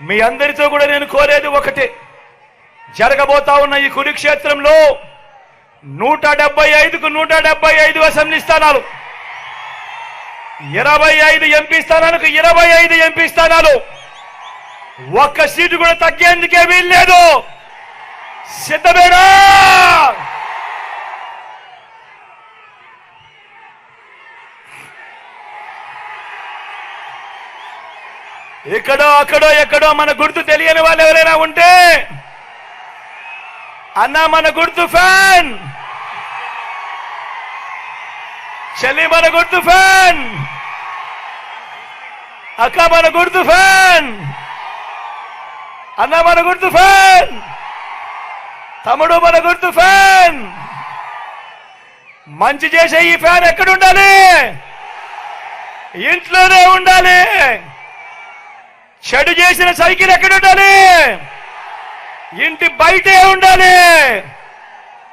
మీ అందరితో కూడా నేను కోరేది ఒకటే. జరగబోతా ఉన్న ఈ కురుక్షేత్రంలో నూట డెబ్బై ఐదుకు నూట డెబ్బై ఐదు అసెంబ్లీ స్థానాలు ఇరవై ఐదు ఎంపీ స్థానాలకు ఇరవై ఐదు ఎంపీ స్థానాలు. ఒక్క సీటు కూడా తగ్గేందుకే వీల్లేదు. సిద్ధమేనా? ఇక్కడో అక్కడో ఎక్కడో మన గుర్తు తెలియని వాళ్ళు ఎవరైనా ఉంటే అన్నా మన గుర్తు ఫ్యాన్. చెల్లి మన గుర్తు ఫ్యాన్. అక్క మన గుర్తు ఫ్యాన్. అన్న మన గుర్తు ఫ్యాన్. తమ్ముడు మన గుర్తు ఫ్యాన్. మంచి చేసే ఈ ఫ్యాన్ ఎక్కడ ఉండాలి? ఇంట్లోనే ఉండాలి. చెడు చేసిన సైకిల్ ఎక్కడ ఉండాలి ఇంటి బయటే ఉండాలి.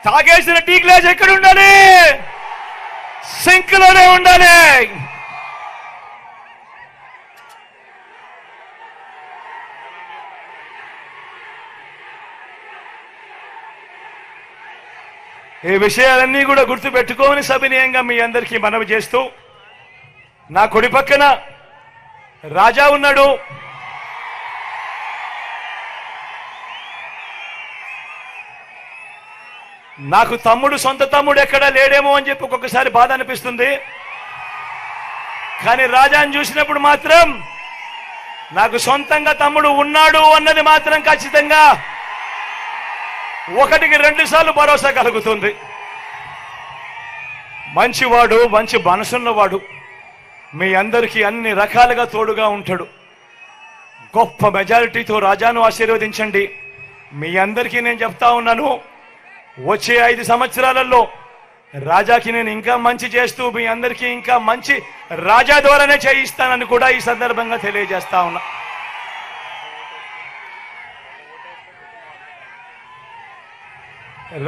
తాగేసిన టీ గ్లాస్ ఎక్కడ ఉండాలి సింక్లోనే ఉండాలి. ఈ విషయాలన్నీ కూడా గుర్తు పెట్టుకోని సవినయంగా మీ అందరికీ మనవి చేస్తూ నా కుడి పక్కన రాజా ఉన్నాడు. నాకు తమ్ముడు సొంత తమ్ముడు ఎక్కడా లేడేమో అని చెప్పి ఒక్కొక్కసారి బాధ అనిపిస్తుంది. కానీ రాజాని చూసినప్పుడు మాత్రం నాకు సొంతంగా తమ్ముడు ఉన్నాడు అన్నది మాత్రం ఖచ్చితంగా ఒకటికి రెండు సార్లు భరోసా కలుగుతుంది. మంచివాడు మంచి మనసున్నవాడు మీ అందరికీ అన్ని రకాలుగా తోడుగా ఉంటాడు. గొప్ప మెజారిటీతో రాజాను ఆశీర్వదించండి. మీ అందరికీ నేను చెప్తా ఉన్నాను. వచ్చే ఐదు సంవత్సరాలలో రాజాకి నేను ఇంకా మంచి చేస్తూ మీ అందరికీ ఇంకా మంచి రాజా ద్వారానే చేయిస్తానని కూడా ఈ సందర్భంగా తెలియజేస్తా ఉన్నా.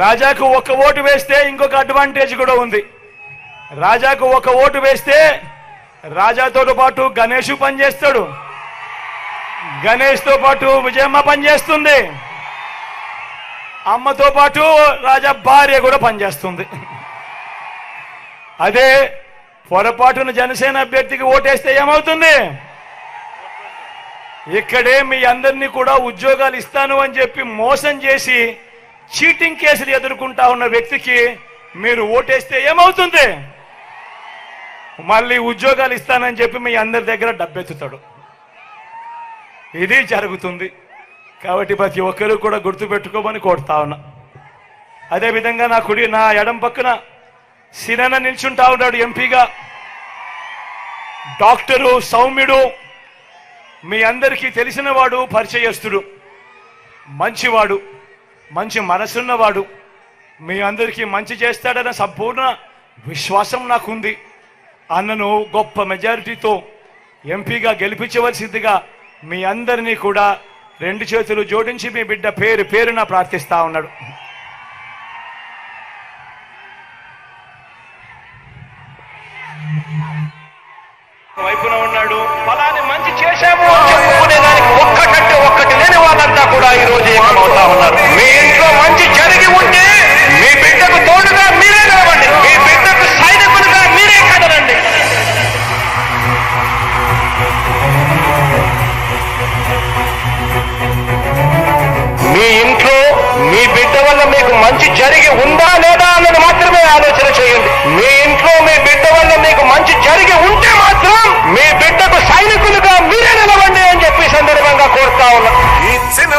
రాజాకు ఒక ఓటు వేస్తే ఇంకొక అడ్వాంటేజ్ కూడా ఉంది. రాజాకు ఒక ఓటు వేస్తే రాజాతో పాటు గణేష్ పనిచేస్తాడు. గణేష్తో పాటు విజయమ్మ పనిచేస్తుంది. అమ్మతో పాటు రాజా భార్య కూడా పనిచేస్తుంది. అదే పొరపాటున జనసేన అభ్యర్థికి ఓటేస్తే ఏమవుతుంది? ఇక్కడే మీ అందరినీ కూడా ఉద్యోగాలు ఇస్తాను అని చెప్పి మోసం చేసి చీటింగ్ కేసులు ఎదుర్కొంటా ఉన్న వ్యక్తికి మీరు ఓటేస్తే ఏమవుతుంది? మళ్ళీ ఉద్యోగాలు ఇస్తానని చెప్పి మీ అందరి దగ్గర డబ్బెత్తుతాడు. ఇది జరుగుతుంది. కాబట్టి ప్రతి ఒక్కరూ కూడా గుర్తుపెట్టుకోమని కోరుతా ఉన్నా. అదేవిధంగా నా కుడి నా ఎడం పక్కన సినన నిల్చుంటా ఉన్నాడు ఎంపీగా. డాక్టరు సౌమ్యుడు మీ అందరికీ తెలిసినవాడు పరిచయస్తుడు మంచివాడు మంచి మనసున్నవాడు మీ అందరికీ మంచి చేస్తాడన్న సంపూర్ణ విశ్వాసం నాకుంది. అన్నను గొప్ప మెజారిటీతో ఎంపీగా గెలిపించవలసిందిగా మీ అందరినీ కూడా రెండు చేతులు జోడించి మీ బిడ్డ పేరు పేరున ప్రార్థిస్తా ఉన్నాడు. వైపున ఉన్నాడు. ఫలాన్ని మంచి చేశాము అని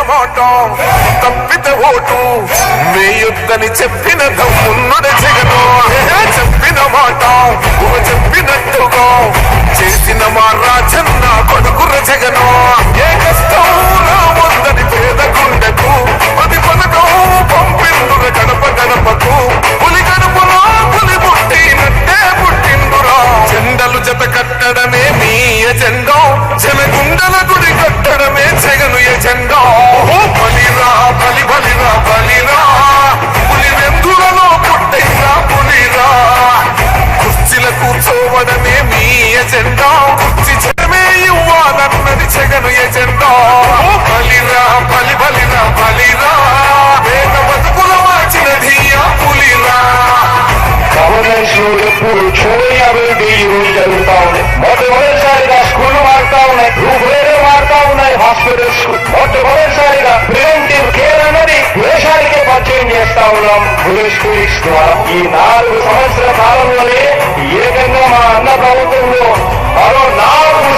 మాటం తప్పిత ఓటు వేయొద్దని చెప్పిన దమ్మున్నడ జగను. చెప్పిన మాట చెప్పినట్టుగా. చేసి అభివృద్ధి ఈ రోజు జరుగుతా ఉంది మొట్టమొదటిసారిగా స్కూళ్లు మారుతా ఉన్నాయి రూపురేఖలు మారుతా ఉన్నాయి హాస్పిటల్స్ మొట్టమొదటిసారిగా ప్రివెంటివ్ కేర్ అన్నది దేశానికే పరిచయం చేస్తా ఉన్నాం బులెట్ క్లినిక్స్ ద్వారా ఈ నాలుగు సంవత్సరాల కాలంలోనే ఏకంగా మా అన్న ప్రభుత్వంలో మరో నాలుగు